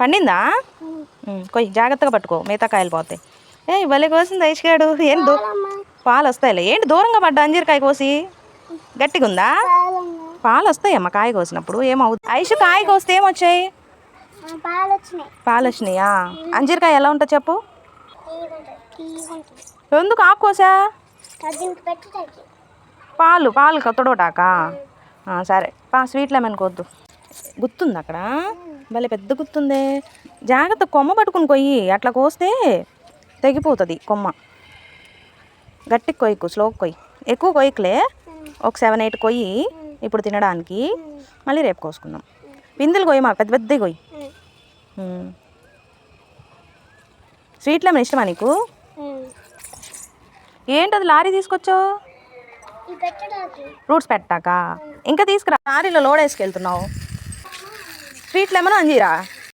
పండిందా? కొంచెం కొయ్యి జాగ్రత్తగా పట్టుకో మిగతా కాయలు పోతాయి. ఏ భలే కోసింది ఐష్గాడు ఏం దూ పాలు వస్తాయిలే. ఏంటి దూరంగా పడ్డా అంజీరకాయ కోసి? గట్టిగా ఉందా పాలు వస్తాయమ్మా కాయ కోసినప్పుడు ఏమవుతుంది ఐషు కాయ కోస్తే ఏమొచ్చాయి? పాలు వచ్చినాయా అంజీరకాయ ఎలా ఉంటుంది చెప్పు. ఎందుకు ఆకు కోసా? పాలు పాలు తొడవటాకా? సరే. పా స్వీట్ లెమన్ కొద్దు. గుర్తుంది అక్కడ? భలే పెద్ద గుర్తుందే జాగ్రత్త కొమ్మ పట్టుకుని కొయ్యి అట్లా కోస్తే తెగిపోతుంది కొమ్మ. గట్టి కొయ్యకు స్లో కొయ్యి. ఎక్కువ కొయ్యకులే. ఒక సెవెన్ ఎయిట్ కొయ్యి ఇప్పుడు తినడానికి. మళ్ళీ రేపు కోసుకుందాం. పిందులు కొయ్యి మాకు పెద్ద పెద్దవి కొయ్యి. ఉమ్. స్వీట్ లెమన్ ఇష్టమా నీకు? ఏంటది లారీ తీసుకొచ్చావు? ఫ్రూట్స్ పెట్టాక. ఇంకా తీసుకురా. లారీలో లోడ్ వేసుకెళ్తున్నావు. స్వీట్ లెమన్ అంజీరా